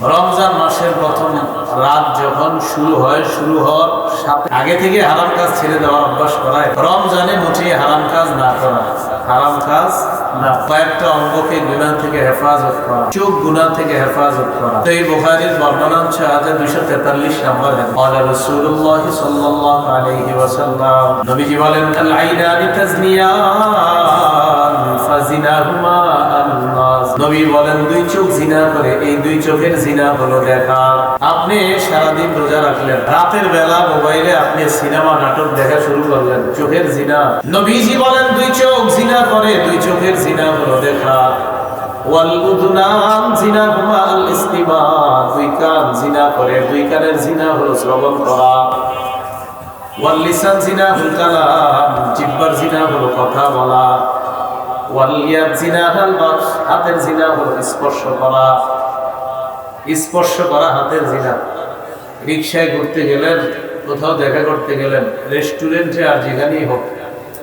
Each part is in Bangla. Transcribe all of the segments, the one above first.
রমজান মাসের প্রথম রাত যখন শুরু হয়, শুরু হওয়ার সাথে আগে থেকে হারাম কাজ ছেড়ে দেওয়ার অভ্যাস করায়। রমজানে মুঠিয়ে হারাম কাজ না করা। হারাম কাজ কয়েকটা অঙ্গকে গুণা থেকে হেফাজত করা, চোখ গুণা থেকে হেফাজত করা। তো এই বর্ণনা হচ্ছে তেতাল্লিশ নম্বর জিনা করে, এই দুই চোখের জিনা হলো আপনি সারাদিন রোজা রাখলেন, রাতের বেলা মোবাইলে আপনি সিনেমা, নাটক দেখা শুরু করলেন, চোখের জিনা। নবীজি বলেন, দুই চোখ জিনা করে, দুই চোখের জিনা হলো দেখা ওয়াল আল ইস্তিমা দুই কান জিনা করে দুই কানের জিনা হলো শ্রবণ করা ওয়াল লিসান জিনাহুল কালাম জিনা হলো কথা বলা ওয়াল ইয়াদ বাস হাতের জিনা হলো স্পর্শ করা স্পর্শ করা হাতের জিনা রিক্সায় ঘুরতে গেলেন, কোথাও দেখা করতে গেলেন, রেস্টুরেন্টে আর যেখানেই হোক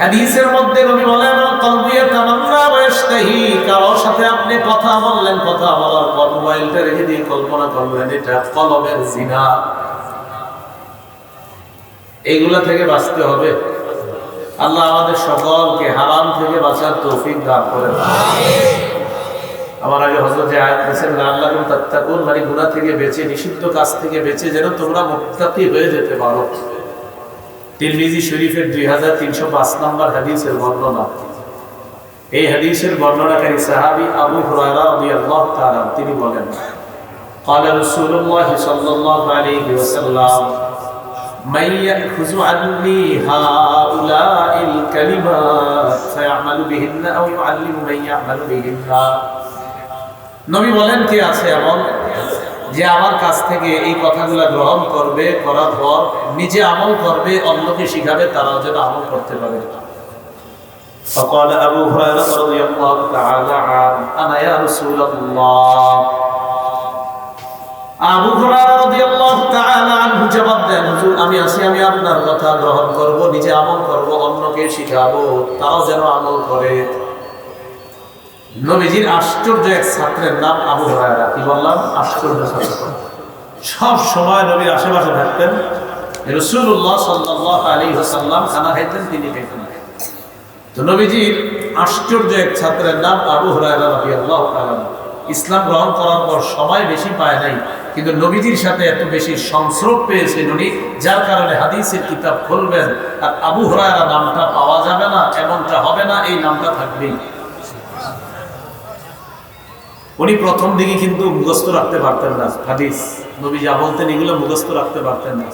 হাদিসের মধ্যে নবী বলেন কলবিয়া তামান্না ওয়াস্তাহি কারোর সাথে আপনি কথা বললেন, কথা বলার পর মোবাইলটা রেখে দিয়ে কল্পনা করবেন এটা কলমের জিনা। এইগুলা থেকে বাঁচতে হবে। আল্লাহ আমাদের সকলকে হারাম থেকে বাঁচার তৌফিক দান করেন। আমার আগে হজরত যে আয়াত দিয়েছেন আল্লাহ তাত্তাকুন মানে গুনাহ থেকে বেঁচে, নিষিদ্ধ কাজ থেকে বেঁচে যেন তোমরা মুক্তাকি হয়ে যেতে পারো। তিরমিজি শরীফের দুই হাজার তিনশো পাঁচ নম্বর হাদিসের বর্ণনা এই হাদিসের বর্ণনাকারী সাহাবি আবু হুরায়রা রাদিয়াল্লাহু তাআলা তিনি বলেন قال رسول الله صلى الله عليه وسلم من يأخذ عني هؤلاء الكلمات فيعمل بهن أو يعلم من يعمل بهن নবী বলেন কি আছে এমন যে আমার কাছ থেকে এই কথাগুলো গ্রহণ করবে করার পর নিজে আমল করবে অন্যকে শিখাবে তারাও যেন আমল করতে পারে فقال أبو هريرة رضي الله تعالى عنه أنا يا رسول الله আবু হুরায়রা রাদিয়াল্লাহু তাআলা আনহু জবাব দেন হুজুর আমি আসি আমি আপনার কথা গ্রহণ করব নিজে আমল করব অন্যকে শিখাবো তারাও যেন আমল করে নবীজির আশ্চর্য এক ছাত্রের নাম আবু হুরায়রা। কি বললাম? আশ্চর্য ছাত্র। সব সময় নবীর আশেপাশে থাকতেন। রসুল্লাহ সাল্লাহ আলী হাসাল্লাম খানা খাইতেন, তিনি খাইতেন তো নবীজির আশ্চর্য এক ছাত্রের নাম আবু হুরায়রা রাদিয়াল্লাহু তাআলা ইসলাম গ্রহণ করার পর সময় বেশি পায় নাই, কিন্তু নবীজির সাথে এত বেশি সংস্রব পেয়েছেন উনি, যার কারণে হাদিসের কিতাব খুলবেন। আর আবু হরায়রা নামটা পাওয়া যাবে না, এমনটা হবে না, এই নামটা থাকবেই। উনি প্রথম দিকে কিন্তু মুখস্থ রাখতে পারতেন না, হাদিস। নবী যা বলতেন এগুলো মুখস্থ রাখতে পারতেন না।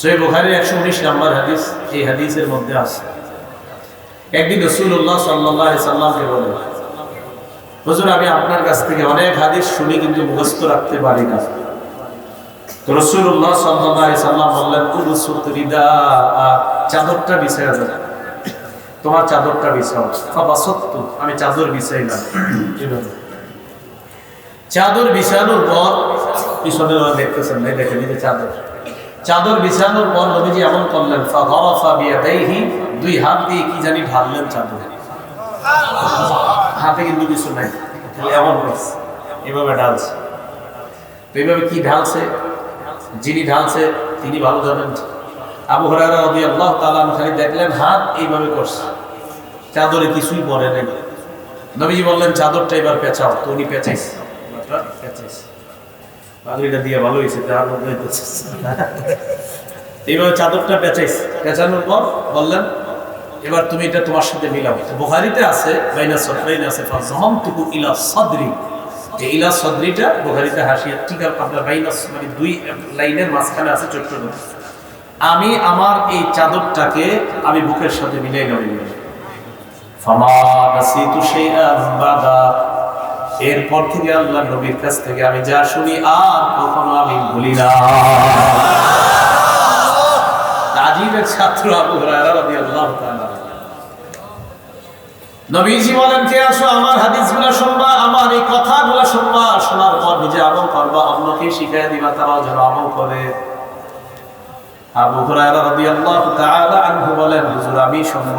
সই বুখারির একশো উনিশ নাম্বার হাদিস, এই হাদিসের মধ্যে আছে। একদিন রসুল্লাহ সাল্লাহ সাল্লামকে বলে, হুজুর, আমি আপনার কাছ থেকে অনেক হাদিস শুনি কিন্তু মুখস্থ রাখতে পারি না। তো রসুল্লাহ সাল্লাহ সাল্লাম বললেন চাদরটা বিছায়া যাবে তোমার চাদরটা বিছাও। বাবা সত্য আমি চাদর বিছাইলাম। এভাবে। চাদর বিছানোর পর, পিছনে দেখতেছেন ভাই দেখেন যে চাদর। চাদর বিছানোর পর নবীজি এমন করলেন দুই হাত দিয়ে কি জানি ঢাললেন চাদর। হাতে কিন্তু কিছু নাই এমন করছে। এভাবে ঢালছে। তো এইভাবে কি ঢালছে? যিনি ঢালছে, তিনি ভালো জানেন। আবু হরারা আল্লাহ তালাম খালি দেখলেন, হাত এইভাবে করছে। চাদরে কিছুই পরে নেই। নবীজি বললেন, চাদরটা এবার পেঁচাও। তো উনি পেঁচাইছে। দিয়ে ভালো হয়েছে এইভাবে চাদরটা পেঁচাইছে। পেঁচানোর পর বললেন, এবার তুমি এটা তোমার সাথে মিলাও। বুখারিতে আছে ইলা সদরিটা বুখারিতে হাসিয়া ঠিক আছে আপনার মানে দুই লাইনের মাঝখানে আছে ছোট্ট আমি আমার এই চাদরটাকে আমি বুকের সাথে মিলাই নেব এরপর থেকে আল্লাহ নবীর কাছ থেকে আমি যা শুনি আর কখনো আমি ভুলি না। ছাত্র আবু হুরায়রা নবীজি বলেন, কে আসো আমার হাদিসগুলো শুনবা, আমার এই কথাগুলো শুনবা, শোনার পর নিজে আমল করবা, অন্যকে শিখাই দিবা, তারাও যেন আমল করে। আবু হুরায়রা রাদিয়াল্লাহু তাআলা আনহু বলেন, হুজুর, আমি শুনব।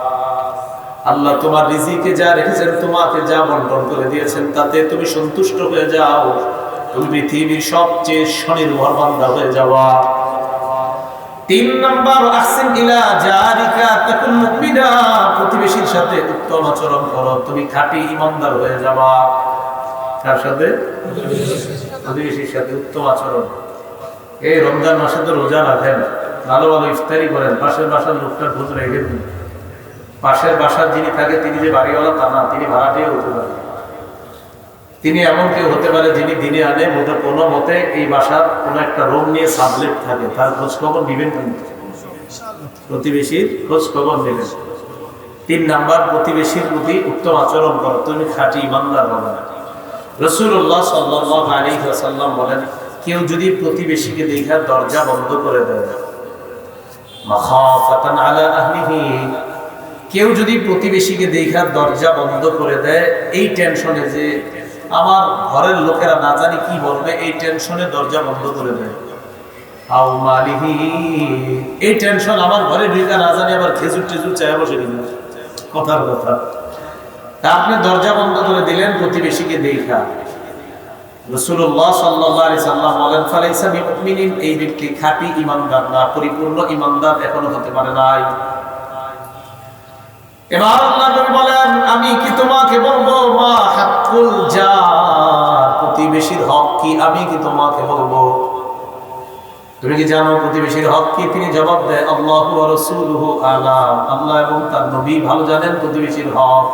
আল্লাহ তোমার রিজিকে যা রেখেছেন, তোমাকে যা বন্টন করে দিয়েছেন, তাতে তুমি সন্তুষ্ট হয়ে যাও। তুমি পৃথিবীর সবচেয়ে স্বনির্ভর বান্দা হয়ে যাওয়া। তিন নম্বর, আহসিন ইলা জারিকা, তাকুন মুমিনা, প্রতিবেশীর সাথে উত্তম আচরণ করো। তুমি খাঁটি ইমানদার হয়ে যাবা কার সাথে? প্রতিবেশীর সাথে উত্তম আচরণ। এই রমজান মাসে তো রোজা রাখেন। ভালো ভালো ইফতারি করেন। পাশের বাসার লোকটার খোঁজ রেখে দিন। পাশের বাসার যিনি থাকে, তিনি যে বাড়িওয়ালা তা না তিনি ভাড়াটিও হতে পারে। তিনি এমন কেউ হতে পারে যিনি দিনে আনে মতো কোনো মতে এই বাসার কোনো একটা রোগ নিয়ে সাবলেট থাকে। তার খোঁজ খবর নিবেন প্রতিবেশীর খোঁজ খবর নেবেন। তিন নাম্বার, প্রতিবেশীর প্রতি উত্তম আচরণ করো। তুমি খাঁটি ইমানদার হবে না। রসুল্লাহ সাল্লাহ আলী সাল্লাম বলেন, কেউ যদি প্রতিবেশীকে দেখা দরজা বন্ধ করে দেয়, মাখাফাতান আলা আহলিহি কেউ যদি প্রতিবেশীকে দেখা দরজা বন্ধ করে দেয়, এই টেনশনে যে আমার ঘরের লোকেরা না জানি কি বলবে, এই টেনশনে দরজা বন্ধ করে দেয়। আও মালিহি। এই টেনশন আমার ঘরে ঢুকা না জানি আবার খেজুর টেজুর চায় বসে দিল কথার কথা। তা আপনি দরজা বন্ধ করে দিলেন, প্রতিবেশীকে দেখা। রসুল্লাহ সাল্লাহ আলি সাল্লাম বলেন, ফালাইসা মুমিনিন এই ব্যক্তি খাঁটি ইমানদার না, পরিপূর্ণ ইমানদার এখনও হতে পারে নাই। এবার আল্লাহ বলেন, আমি কি তোমাকে বলব, মা হাক্কুল জার প্রতিবেশীর হক কি? আমি কি তোমাকে বলব? তুমি কি জানো প্রতিবেশীর হক কি? তিনি জবাব দেয়, আল্লাহ রসুলহু আলাম। আল্লাহ এবং তার নবী ভালো জানেন প্রতিবেশীর হক।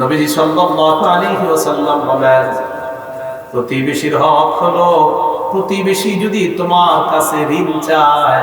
নবীজি সাল্লাল্লাহু আলাইহি ওয়াসাল্লাম বলেন, প্রতিবেশীর হক হলো, প্রতিবেশী যদি তোমার কাছে ঋণ চায়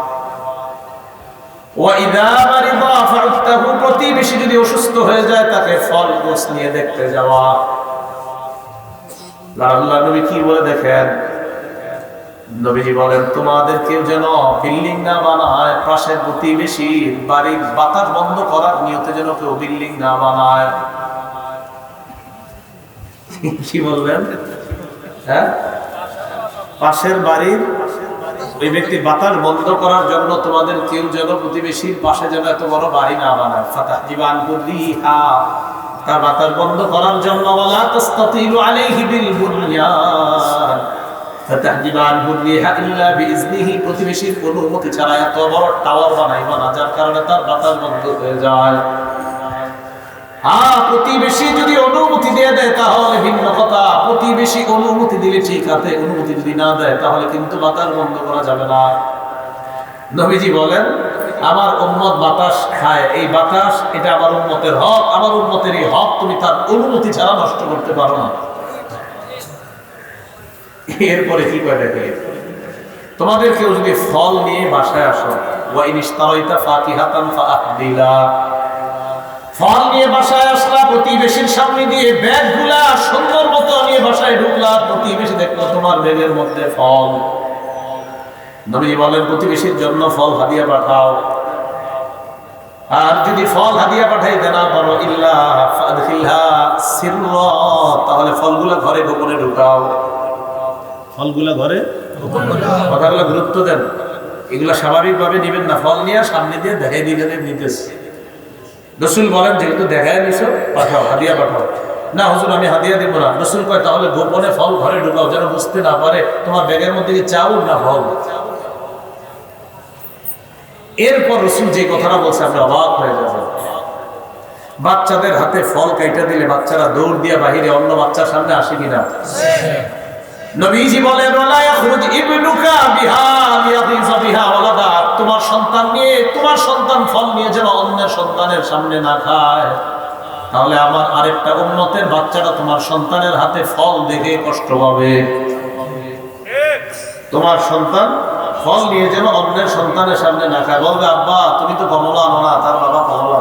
প্রতিবেশী যদি অসুস্থ হয়ে যায়, তাকে ফল গোস নিয়ে দেখতে যাওয়া। নবী কি বলে দেখেন? নবীজি বলেন, তোমাদের কেউ যেন বিল্ডিং না বানায়, পাশের প্রতিবেশী বাড়ির বাতাস বন্ধ করার নিয়তে যেন কেউ বিল্ডিং না বানায়। কি বলবেন হ্যাঁ? পাশের বাড়ির ওই ব্যক্তি বাতাস বন্ধ করার জন্য তোমাদের কেউ যেন প্রতিবেশীর পাশে যেন এত বড় বাড়ি না বানায়। ফাতাহ জীবান কুররিহা তার বাতাস বন্ধ করার জন্য ওয়ালা তাস্তাতিলু আলাইহি বিল বুনয়ান ফাতাহ প্রতিবেশীর অনুমতি ছাড়া এত বড় টাওয়ার বানাইবা না, যার কারণে তার বাতাস বন্ধ হয়ে যায়। হ্যাঁ প্রতিবেশী যদি অনুমতি দিয়ে দেয়, তাহলে ভিন্ন কথা। প্রতিবেশী অনুমতি দিলে ঠিক আছে, অনুমতি যদি না দেয়, তাহলে কিন্তু বাতাস বন্ধ করা যাবে না। নবীজি বলেন, আমার উম্মত বাতাস খায়। এই বাতাস, এটা আমার উম্মতের হক। আমার উম্মতের এই হক তুমি তার অনুমতি ছাড়া নষ্ট করতে পারো না। এরপরে কি করে দেখে? তোমাদের কেউ যদি ফল নিয়ে বাসায় আসো ফাআহদিলা। ফল নিয়ে বাসায় আসলা প্রতিবেশীর সামনে দিয়ে ব্যাগগুলা সুন্দর মতো নিয়ে বাসায় ঢুকলা প্রতিবেশী দেখল তোমার ব্যাগের মধ্যে ফল। নবী বলেন প্রতিবেশীর জন্য ফল হাদিয়া পাঠাও। আর যদি ফল হাদিয়া পাঠাইতে না পারো ইল্লা তাহলে ফলগুলা ঘরে গোপনে ঢুকাও। ফলগুলা ঘরে কথাগুলো গুরুত্ব দেন। এগুলা স্বাভাবিকভাবে নেবেন না। ফল নিয়ে সামনে দিয়ে দেখাই দিয়ে নিতেছে রসুল বলেন যেহেতু দেখায় নিছো পাঠাও হাদিয়া পাঠাও। না হুজুর আমি হাদিয়া দিব না। রসুল কয় তাহলে গোপনে ফল ঘরে ঢুকাও যেন বুঝতে না পারে তোমার ব্যাগের মধ্যে কি চাউল না ফল? এরপর রসুল যে কথাটা বলছে আমরা অবাক হয়ে যাব। বাচ্চাদের হাতে ফল কাইটা দিলে বাচ্চারা দৌড় দিয়ে বাহিরে অন্য বাচ্চার সামনে আসে কিনা? নবীজি বলেন ওয়ালা ইয়াখরুজ ইবনুকা বিহা লিয়াদিজা বিহা ওয়ালাদা তোমার সন্তান নিয়ে, তোমার সন্তান ফল নিয়ে যেন অন্যের সন্তানের সামনে না খায়। তাহলে আমার আরেকটা উন্নতের বাচ্চাটা তোমার সন্তানের হাতে ফল দেখে কষ্ট পাবে। তোমার সন্তান ফল নিয়ে যেন অন্যের সন্তানের সামনে না খায়। বলবে, আব্বা, তুমি তো কমলা আনো না, তার বাবা কমলা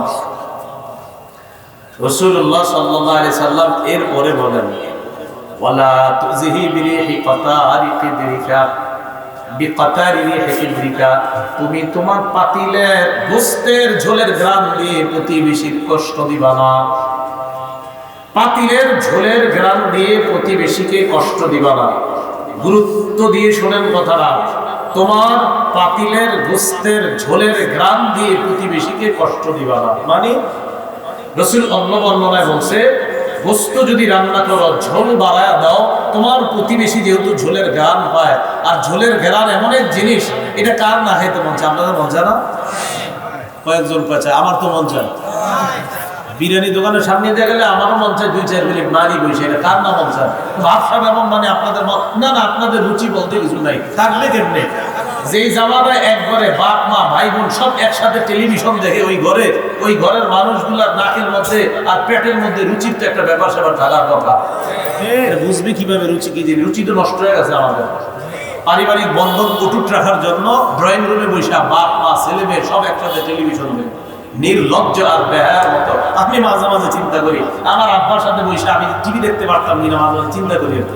রসুল্লাহ সাল্লাহ আলি সাল্লাম এর বলেন, ওয়ালা তুজিহি বিরিহি বিকাতারি রিহি কিদরিকা তুমি তোমার পাতিলের গোস্তের ঝোলের গ্রাম দিয়ে প্রতিবেশীর কষ্ট দিবা না। পাতিলের ঝোলের গ্রাম দিয়ে প্রতিবেশীকে কষ্ট দিবা না। গুরুত্ব দিয়ে শোনেন কথাটা। তোমার পাতিলের গোস্তের ঝোলের গ্রাম দিয়ে প্রতিবেশীকে কষ্ট দিবা না। মানে? রসুল অন্য বর্ণনায় বলছে, গোস্ত যদি রান্না করো, ঝোল বাড়ায় দাও, তোমার প্রতিবেশী যেহেতু ঝোলের গ্রান পায় আর ঝোলের গ্রান এমন এক জিনিস এটা কার না খাইতে মন চায়? আপনাদের মন চায় না? কয়েকজন কয়েছে আমার তো মন চায়। বিরিয়ানি দোকানের সামনে দিয়ে গেলে আমারও মন চায় দুই চার মিনিট মারি বসে এটা কার না মন চায়? ভাবসাব এমন মানে আপনাদের না না আপনাদের রুচি বলতে কিছু নাই। থাকলে কেমনে? যেই জামানায় এক ঘরে বাপ মা ভাই বোন সব একসাথে টেলিভিশন দেখে ওই ঘরে ওই ঘরের মানুষগুলার নাকের মধ্যে আর পেটের মধ্যে রুচির তো একটা ব্যাপার স্যাপার থাকার কথা। এর বুঝবে কীভাবে রুচি কি রুচি তো নষ্ট হয়ে গেছে আমাদের। পারিবারিক বন্ধন অটুট রাখার জন্য ড্রয়িং রুমে বৈশা বাপ, মা, ছেলে, মেয়ে সব একসাথে টেলিভিশন দেয়। নির্লজ্জ আর বেহার মতো। আমি মাঝে মাঝে চিন্তা করি, আমার আব্বার সাথে বৈশা আমি টিভি দেখতে পারতাম কিনা, মাঝে মাঝে চিন্তা করি আর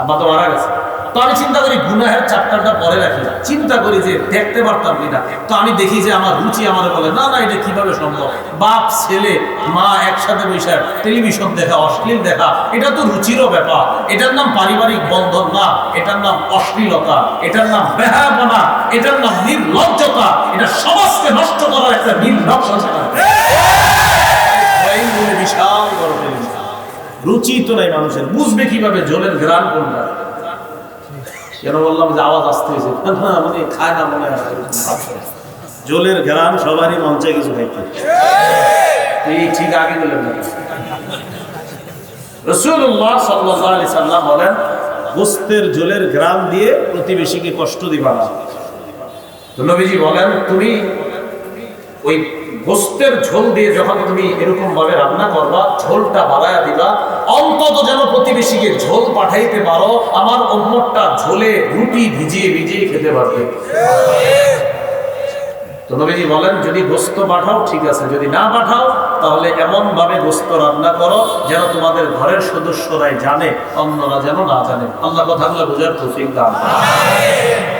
আব্বা তো মারা গেছে। তো আমি চিন্তা করি গুনাহের চাপ্টারটা পরে রাখি। চিন্তা করি যে দেখতে পারতাম কিনা। তো আমি দেখি যে আমার রুচি আমার বলে, না না, এটা কীভাবে সম্ভব? বাপ, ছেলে, মা একসাথে বসে টেলিভিশন দেখা, অশ্লীল দেখা, এটা তো রুচিরও ব্যাপার। এটার নাম পারিবারিক বন্ধন না, এটার নাম অশ্লীলতা, এটার নাম বেহায়াপনা, এটার নাম নির্লজ্জতা, এটা সমাজকে নষ্ট করার একটা নির্লজ্জ বিশাল রুচি তো নাই মানুষের, বুঝবে কীভাবে জলের গ্রাম কোনটা? কেন বললাম যে আওয়াজ আসতে হয়েছে? না মানে খায় না মনে হয়। জলের গ্রাম সবারই মঞ্চে কিছু খাইতে এই ঠিক আগে বললেন না। রসুল্লাহ সাল্লাহ সাল্লাম বলেন গোস্তের জলের গ্রাম দিয়ে প্রতিবেশীকে কষ্ট দিবা না। তো নবীজি বলেন তুমি ওই গোস্তের ঝোল দিয়ে যখন তুমি এরকম ভাবে রান্না করবা ঝোলটা বাড়ায়া দিবা অন্তত যেন প্রতিবেশীকে ঝোল পাঠাইতে পারো আমার অন্যটা ঝোলে রুটি ভিজিয়ে ভিজিয়ে খেতে পারবে। তো নবীজি বলেন যদি গোস্ত পাঠাও ঠিক আছে। যদি না পাঠাও তাহলে এমন ভাবে গোস্ত রান্না করো যেন তোমাদের ঘরের সদস্যরাই জানে অন্যরা যেন না জানে। আল্লাহ কথাগুলো বোঝার তৌফিক দান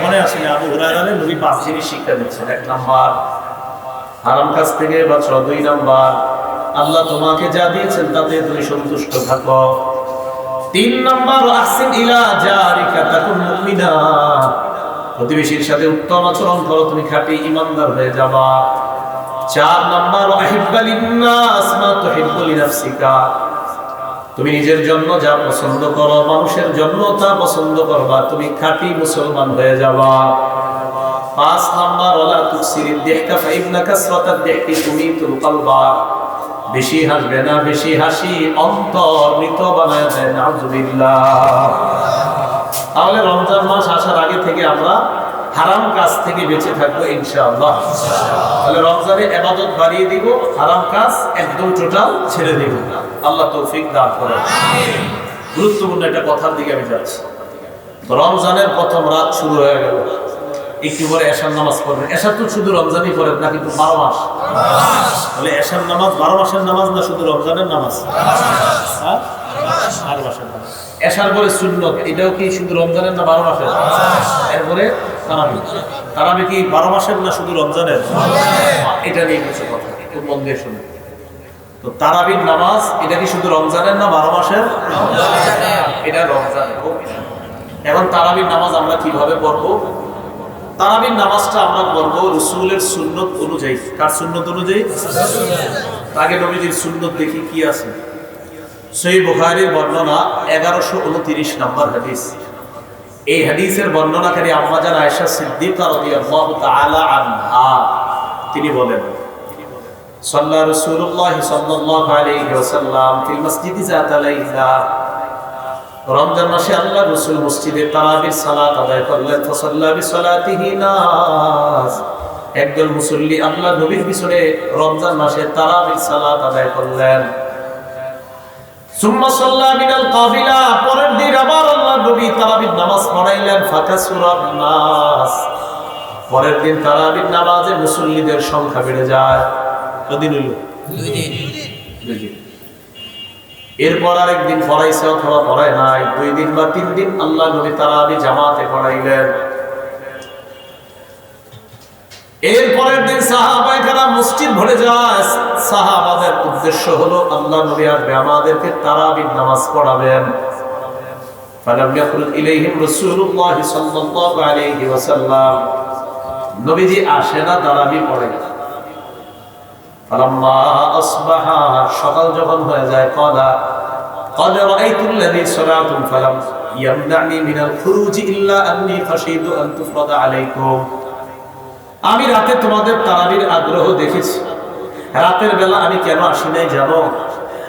মনে না আবু হুরায়রা নবী পাঁচ জিনিস শিক্ষা দিচ্ছেন। এক নাম্বার হারাম কাছ থেকে বাঁচো দুই নাম্বার। আল্লাহ তোমাকে যা দিয়েছেন তাতে তুমি সন্তুষ্ট থাকো। তিন নাম্বার, আহসিন ইলা জারিকা তাকুন মুমিনা। প্রতিবেশীর সাথে উত্তম আচরণ করো, তুমি খাঁটি ইমানদার হয়ে যাবা। চার নাম্বার আহিব্বালিন্নাস মা তুহিব্বু লিনাফসিকা। তুমি নিজের জন্য যা পছন্দ করো, মানুষের জন্য তা পছন্দ করবা, তুমি খাঁটি মুসলমান হয়ে যাবা। পাঁচ নাম্বার ওলা তুকসিরি দেহকা ফাইবনা কাসরাতাদ দেহকি তুমি তুল কলবা বেশি হাসবে না, বেশি হাসি অন্তর মৃত বানায় দেয়, নাউজুবিল্লাহ। তাহলে রমজান মাস আসার আগে থেকে আমরা হারাম কাজ থেকে বেঁচে থাকব, ইনশাআল্লাহ। তাহলে রমজানে এবাদত বাড়িয়ে দিব, হারাম কাজ একদম টোটাল ছেড়ে দিব। আল্লাহ তৌফিক দান করে গুরুত্বপূর্ণ একটা কথার দিকে আমি যাচ্ছি। রমজানের প্রথম রাত শুরু হয়ে গেল। একটু পরে এশার নামাজ পড়বেন। এশার তো শুধু রমজানই পড়েন না কিন্তু বারো মাস? তাহলে এশার নামাজ বারো মাসের নামাজ না শুধু রমজানের নামাজ? হ্যাঁ? বারো মাসের নামাজ। এশার পরে সুন্নত, এটাও কি শুধু রমজানের না বারো মাসের? এরপরে তারাবি। তারাবি কি বারো মাসের না শুধু রমজানের? এটা নিয়ে কিছু কথা একটু মন দিয়ে শুনে তো তারাবির নামাজ, এটা কি শুধু রমজানের না বারো মাসের? এটা রমজানের এখন তারাবির নামাজ আমরা কীভাবে পড়ব? তারাবির নামাজটা আমরা করব রসুলের সুন্নত অনুযায়ী। কার সুন্নত অনুযায়ী? আগে নবীজির সুন্নত দেখি কি আছে। সেই বুখারির বর্ণনা এগারোশো উনতিরিশ নাম্বার হাদিস। এই হাদিসের বর্ণনাকারী আম্মাজান আয়সা সিদ্দিক তিনি বলেন সাল্লা রসুল্লাহ সাল্লাহ আলাইহি ওয়াসাল্লাম ফিল মসজিদি যাতাল রমজান মাসে আল্লাহ রসুল মসজিদে তারাবির সালাত আদায় করলেন ফসল্লা বিসলাতিহি নাস। একদল মুসল্লি আল্লাহ নবীর পিছনে রমজান মাসে তারাবির সালাত আদায় করলেন। সুম্মা সাল্লা মিনাল কাবিলা পরের দিন আবার আল্লাহ নবী তারাবির নামাজ পড়াইলেন ফাঁকা সুরাত নাস। পরের দিন তারাবির নামাজে মুসল্লিদের সংখ্যা বেড়ে যায়। কদিন হইল? দুই দিন। দুই দিন। এরপর আরেকদিন পড়াইছে অথবা পড়ায় নাই দুই দিন বা তিন দিন আল্লাহ নবী তারাবি জামাতে পড়াইলেন এরপরের দিন সাহাবাইকারা মসজিদ ভরে যায় সাহাবাদের উদ্দেশ্য হলো আল্লাহ নবী আসবে আমাদেরকে তারাবির নামাজ পড়াবেন فلم يخرج إليهم رسول الله صلى الله عليه وسلم নবীজি আসে না তারাবি পড়ে فلما أصبح সকাল যখন হয়ে যায় কদা قد رأيت الذي صنعتم فلم يمنعني من الخروج إلا أني خشيت أن تفرض عليكم আমি রাতে তোমাদের তারাবির আগ্রহ দেখেছি রাতের বেলা আমি কেন আসি নাই জানো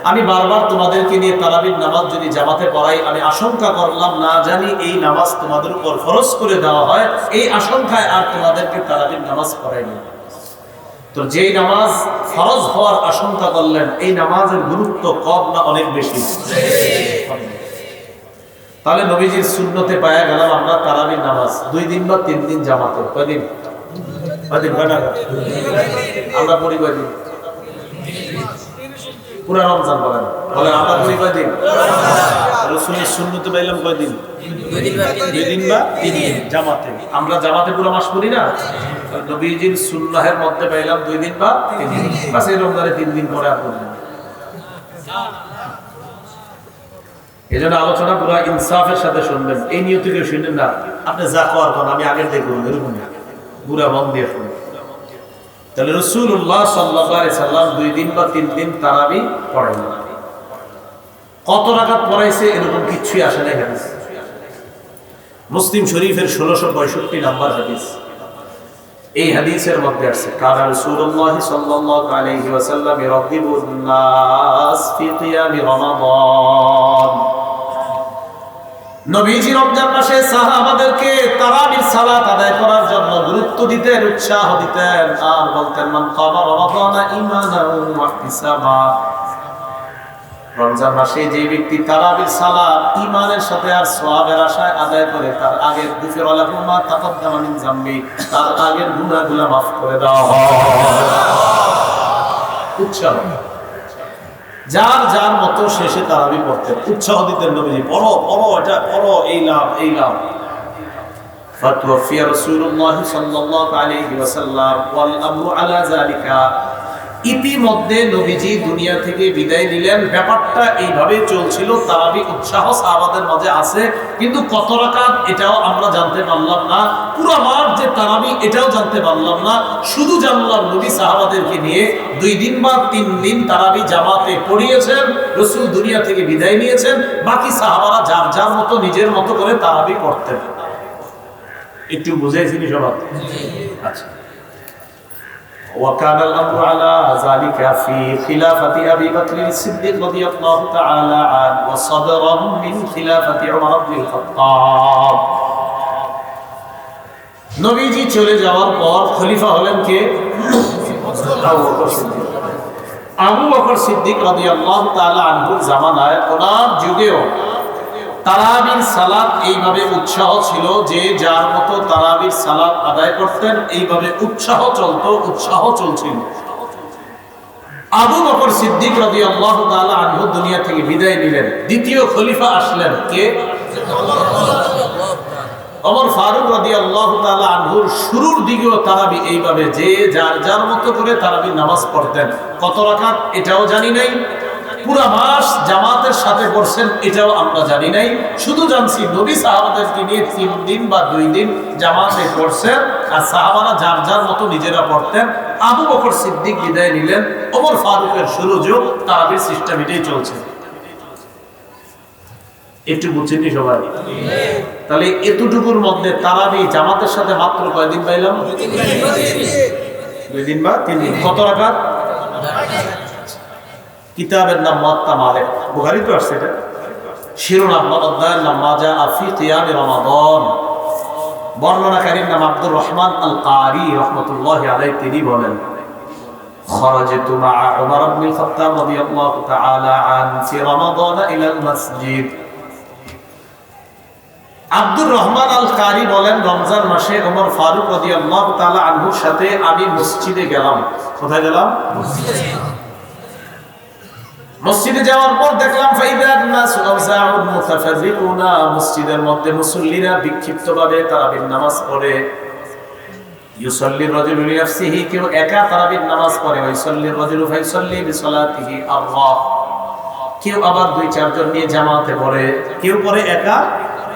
আমি বারবার তোমাদেরকে নিয়ে তারাবির নামাজ যদি জামাতে পড়াই আমি আশঙ্কা করলাম না জানি এই নামাজ তোমাদের উপর ফরজ করে দেওয়া হয় এই আশঙ্কায় আর তোমাদেরকে তারাবির নামাজ পড়াইনি তো যেই নামাজ ফরজ হওয়ার আশঙ্কা করলেন, এই নামাজের গুরুত্ব কম না অনেক বেশি? তাহলে নবীজির শূন্যতে পায়া গেলাম আমরা তারাবির নামাজ। দুই দিন বা তিন দিন জামাতে। টাকা? আমরা পড়ি কয়দিন? পুরা রমজান বলেন। বলেন, আমরা পড়ি কয়দিন? রসুলের শূন্যতে পাইলাম কয়দিন? দুই দিন বা তিন দিন। জামাতে। আমরা জামাতে পুরো মাস পড়ি না? নবীজির সুন্নাহের মধ্যে পাইলাম দুই দিন বা তিন দিন। বাস এই রমজানে তিন দিন পরে এই জন্য আলোচনা পুরো ইনসাফের সাথে শুনবেন। এই কেউ শুনবেন না। আপনি যা আমি আগের এরকম পুরা মন দিয়ে শুনুন। তাহলে রসুল্লাহ সাল্লাহ সাল্লাম দুই দিন বা তিন দিন পড়াইলেন কত রাকাত পড়াইছে এরকম কিছুই আসে না হাদিস। মুসলিম শরীফের ষোলোশো পঁয়ষট্টি নাম্বার হাদিস। এই হাদিসের মধ্যে আছে কারণ রাসূলুল্লাহ সাল্লাল্লাহু আলাইহি ওয়াসাল্লাম ইরাদিবুন নাস ফি কিয়ামি রমাদান। নবীজি রমজান মাসে সাহাবাদেরকে তারাবির সালাত আদায় করার জন্য গুরুত্ব দিতেন, উৎসাহ দিতেন, আর বলতেন, মান কামা রমাদানা ঈমানান ওয়া ইহতিসাবা। রমজান মাসে যে ব্যক্তি তারাবির সালাত ইমানের সাথে আর সোয়াবের আশায় আদায় করে তার আগের গুফির আলাহুমা তাকাদ্দামা মিন জামবি তার আগের গুনাহগুলো মাফ করে দেওয়া হয় উৎসাহ যার যার মতো শেষে তারাবি পড়তেন উৎসাহ দিতেন নবীজি পড়ো পড়ো এটা পড়ো এই লাভ এই লাভ فتوفي رسول الله صلى الله عليه وسلم والأمر على ذلك ইতিমধ্যে নবীজি দুনিয়া থেকে বিদায় নিলেন। ব্যাপারটা এইভাবে চলছিল তারাবি উৎসাহ সাহাবাদের মাঝে আছে কিন্তু কত রাকাত এটাও আমরা জানতে পারলাম না। পুরো মাঠ যে তারাবি এটাও জানতে পারলাম না। শুধু জানলাম নবী সাহাবাদেরকে নিয়ে দুই দিন বা তিন দিন তারাবি জামাতে পড়িয়েছেন রসুল দুনিয়া থেকে বিদায় নিয়েছেন বাকি সাহাবারা যার যার মতো নিজের মতো করে তারাবি পড়তেন। একটু বুঝেছিনি সবার? আচ্ছা। وكان الأمر على ذلك في خلافة أبي بكر الصديق رضي الله تعالى عنه وصدرا من خلافة عمر بن الخطاب নবীজি চলে যাওয়ার পর খলিফা হলেন কে আবু বকর সিদ্দিক আবু বকর সিদ্দিক রাদিয়াল্লাহু তাআলা আনহুর জামানায় ওনার যুগেও তারাবির সালাত এইভাবে উৎসাহ ছিল যে যার মতো তারাবির সালাত আদায় করতেন, এইভাবে উৎসাহ চলতো, উৎসাহ চলছিল। আবু বকর সিদ্দিক রদি আল্লাহ আনহু দুনিয়া থেকে বিদায় নিলেন। দ্বিতীয় খলিফা আসলেন কে? অমর ফারুক রদি আল্লাহ আনহুর শুরুর দিকেও তারাবি এইভাবে যে যার যার মতো করে তারাবি নামাজ পড়তেন। কত রাখাত এটাও জানি নাই। পুরা মাস জামাতের সাথে পড়ছেন এটাও আমরা জানি নাই। শুধু জানছি, নবী সাহাবাদেরকে নিয়ে তিন দিন বা দুই দিন জামাতে পড়ছেন আর সাহাবারা যার যার মতো নিজেরা পড়তেন। আবু বকর সিদ্দিক বিদায় নিলেন, ওমর ফারুকের শুরু যুগ তারাবির সিস্টেম এটাই চলছে। একটু বুঝছেন সবাই? তাহলে এতটুকুর মধ্যে তারাবি জামাতের সাথে মাত্র কয়দিন পাইলাম? দুই দিন বা তিন দিন। কত রাখাত কিতাবের নাম মাত্তা মালেক বুখারি তো আসছে এটা শিরোনাম বা অধ্যায়ের নাম মাজা আফি কিয়ামে রমাদন বর্ণনাকারীর নাম আব্দুর রহমান আল কারি রহমতুল্লাহ আলাই তিনি বলেন خرجت مع عمر بن الخطاب رضي الله تعالى عنه في رمضان إلى المسجد আব্দুর রহমান আল কারি বলেন রমজান মাসে ওমর ফারুক রাদিয়াল্লাহু তাআলা আনহুর সাথে আমি মসজিদে গেলাম কোথায় গেলাম মসজিদে যাওয়ার পর দেখলাম ফাইদান নাস আওজাউন মুতাফাররিকুনা মসজিদের মধ্যে মুসল্লিরা বিক্ষিপ্তভাবে তারাবির নামাজ পড়ে। ইউসাল্লি রাজুলু লিনাফসিহি, কেউ একা তারাবির নামাজ পড়ে। ইউসাল্লি রাজুলু ফাইসাল্লি বিসালাতিহি আল্লাহ কেউ আবার দুই চারজন নিয়ে জামাতে পড়ে। কেউ পড়ে একা,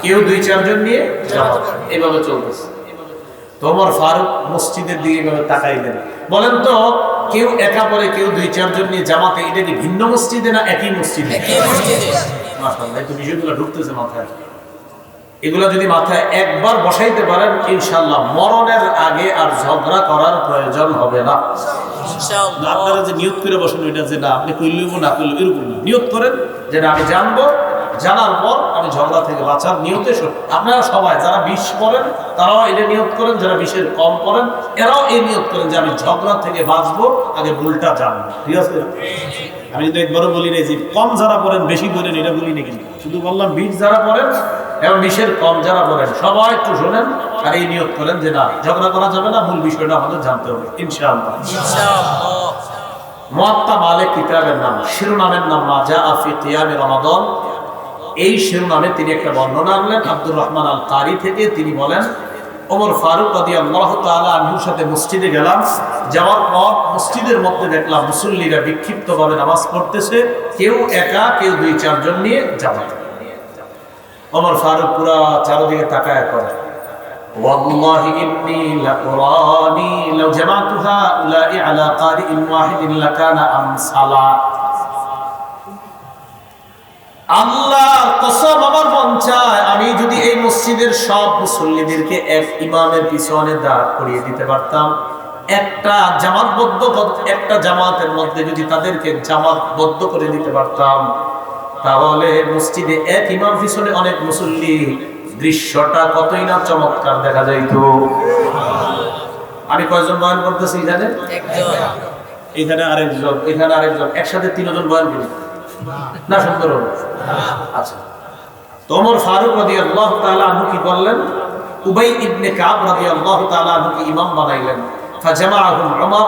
কেউ দুই চারজন নিয়ে জামাতে। এইভাবে চলতেছে। তোমার ফারুক মসজিদের দিকে এইভাবে তাকাইলেন বলেন তো কেউ একা পড়ে কেউ দুই চারজন নিয়ে জামাতে এটা কি ভিন্ন মসজিদে না একই মসজিদে? মাশাআল্লাহ তো বিষয়গুলো ঢুকতেছে মাথায়। এগুলো যদি মাথায় একবার বসাইতে পারেন ইনশাল্লাহ মরণের আগে আর ঝগড়া করার প্রয়োজন হবে না। আপনারা যে নিয়োগ করে বসেন ওইটা যে না আপনি কইলেও না কইলেও এরকম। নিয়োগ করেন যে না আমি জানব জানার পর আমি ঝগড়া থেকে বাঁচার নিয়তে আপনারা সবাই যারা বিষ করেন তারাও এটা নিয়োগ করেন যারা বিষের কম করেন এরাও এই নিয়োগ করেন যে আমি ঝগড়া থেকে বাঁচবো আগে ভুলটা জানব। ঠিক আছে? আমি কিন্তু একবারও বলি নাই যে কম যারা পড়েন বেশি পড়েন এটা বলি না কিন্তু। শুধু বললাম বিষ যারা পড়েন এবং বিষের কম যারা পড়েন সবাই একটু শোনেন আর এই নিয়োগ করেন যে না ঝগড়া করা যাবে না মূল বিষয়টা আমাদের জানতে হবে। ইনশাআল্লাহ। মহাত্মা মালিক কিতাবের নাম শিরোনামের নাম মাজা আফি কিয়ামে রমাদান। এই শিরোনামে তিনি একটা বর্ণনা আনলেন আব্দুর রহমান আল কারি থেকে তিনি বলেন ওমর ফারুক রাদি আল্লাহ তাআলা আনহুর সাথে মসজিদে গেলাম যাওয়ার পর মসজিদের মধ্যে দেখলাম মুসল্লিরা বিক্ষিপ্তভাবে নামাজ পড়তেছে কেউ একা কেউ দুই চারজন নিয়ে জামাত ওমর ফারুক পুরা চারদিকে তাকায় করে والله إني لأراني لو جمعت هؤلاء على قارئ واحد لكان أمثلا আল্লাহর কসম আমার মন চায় আমি যদি এই মসজিদের সব মুসল্লিদেরকে এক ইমামের পিছনে দাঁড় করিয়ে দিতে পারতাম। একটা জামাতবদ্ধ একটা জামাতের মধ্যে যদি তাদেরকে জামাতবদ্ধ করে দিতে পারতাম তাহলে মসজিদে এক ইমাম পিছনে অনেক মুসল্লি দৃশ্যটা কতই না চমৎকার দেখা যাইতো। আমি কয়জন বয়ান করতেছি জানেন এখানে আরেকজন এখানে আরেকজন। একসাথে তিনজন বয়ান করি। না, সুন্দর হবে। আচ্ছা। তোমর ফারুক রাদিয়াল্লাহু তাআলা আনহু কি করলেন উবাই ইবনে কাব রাদিয়াল্লাহু তাআলা আনহুকে ইমাম বানাইলেন। ফাজামাআহুম উমর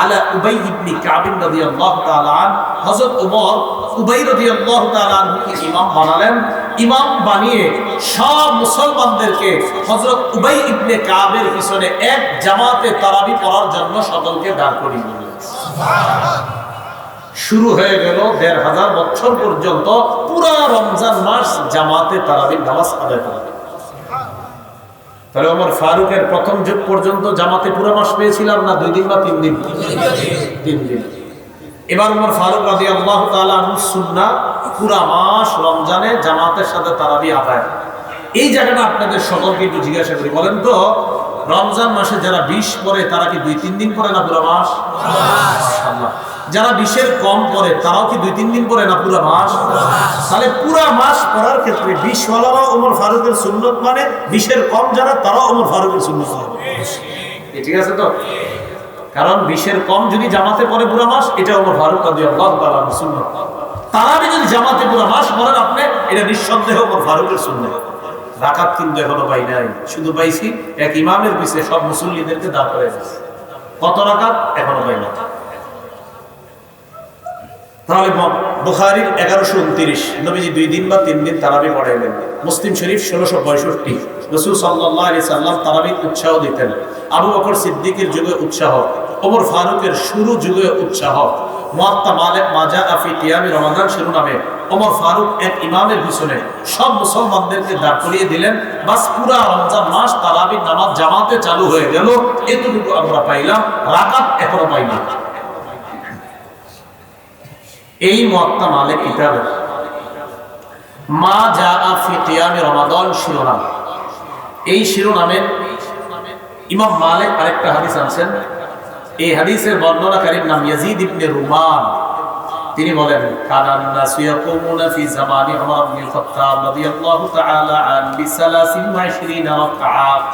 আলা উবাই ইবনে কাব রাদিয়াল্লাহু তাআলা আন। হযরত উমর উবাই রাদিয়াল্লাহু তাআলা আনহুকে ইমাম বানালেন। ইমাম বানিয়ে সব মুসলমানদেরকে হযরত উবাই ইবনে কাবের পিছনে এক জামাতে তারাবি পড়ার জন্য সকলকে দাঁড় করিয়ে দিলেন। শুরু হয়ে গেল দেড় হাজার বছর পর্যন্ত পুরা রমজান মাস জামাতে তারাবির নামাজ আদায় করা। তাহলে আমার ফারুকের প্রথম যুগ পর্যন্ত জামাতে পুরো মাস পেয়েছিলাম না দুই দিন বা তিন দিন? তিন দিন। এবার উমর ফারুক আল্লাহ মাস রমজানে জামাতের সাথে তারাবি আদায়। এই জায়গাটা আপনাদের সকলকে একটু জিজ্ঞাসা করি, বলেন তো, রমজান মাসে যারা বিষ পরে তারা কি দুই, তিন দিন পরে না পুরো মাস। যারা বিশের কম পরে তারাও কি দুই তিন দিন পরে না পুরা মাস? তাহলে পুরা মাস পড়ার ক্ষেত্রে বিশ ওয়ালারাও ওমর ফারুকের সুন্নত মানে বিশের কম যারা, তারাও ওমর ফারুকের সুন্নত মানে। ঠিক আছে তো? কারণ বিশের কম যদি জামাতে পরে পুরা মাস, এটা ওমর ফারুক সুন্নত। তারাবি যদি জামাতে পুরা মাস পড়েন আপনি, এটা নিঃসন্দেহ ওমর ফারুকের সুন্নত। রাকাত কিন্তু এখনও পাই নাই। শুধু পাইছি, এক ইমামের পিছিয়ে সব মুসল্লিদেরকে দাঁড় করে। কত রাকাত? এখনও পাই না তাহলে বুখারির এগারোশো উনত্রিশ। নবীজি দুই দিন বা তিন দিন তারাবি পড়াইলেন। মুসলিম শরীফ ষোলোশো পঁয়ষট্টি। রসুল সাল্লাহ আলি সাল্লাম তারাবি উৎসাহ দিতেন। আবু বকর সিদ্দিকের যুগে উৎসাহ। ওমর ফারুকের শুরু যুগে উৎসাহ। মাজা আফি তিয়ামি রমাদান ওমর ফারুক এক ইমামের পিছনে সব মুসলমানদেরকে দাঁড় করিয়ে দিলেন। বাস পুরা রমজান মাস নামাজ জামাতে চালু হয়ে গেল। এতটুকু আমরা পাইলাম। রাকাত এখনও পাইলাম। এই মত্তা মালিক কিতাবের মা যা ফি কিয়ামে রমাদান শিরোনাম। এই শিরোনামের ইমাম মালিক আরেকটা হাদিস আনছেন। এই হাদিসের বর্ণনাকারীর নাম ইয়াজিদ ইবনে রুমান। তিনি বলেন, কানান নাসু ইয়াকুমুনা ফি জামানি উমর ইবনে খাত্তাব রাদিয়াল্লাহু তাআলা আন বিসালাসিন ওয়া ইশরিনা রাকআত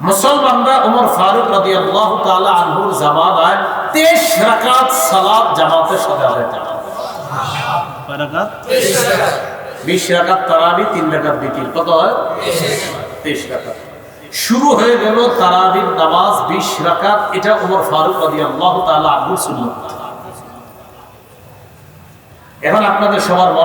মুসলমানরা ওমর ফারুক রাদিয়াল্লাহু তাআলা আনহুর জামানায় 23 রাকাত সালাত জামাতের সাথে আদায় করতেন কয় রাকাত? তারাবি 3 রাকাত বিতির কত হয়? 23 রাকাত। শুরু হয়ে গেল তারাবির নামাজ 20 রাকাত। এটা ওমর ফারুক তাআলা আনহুর সুন্নাত। এখন আপনাদের সবার মনে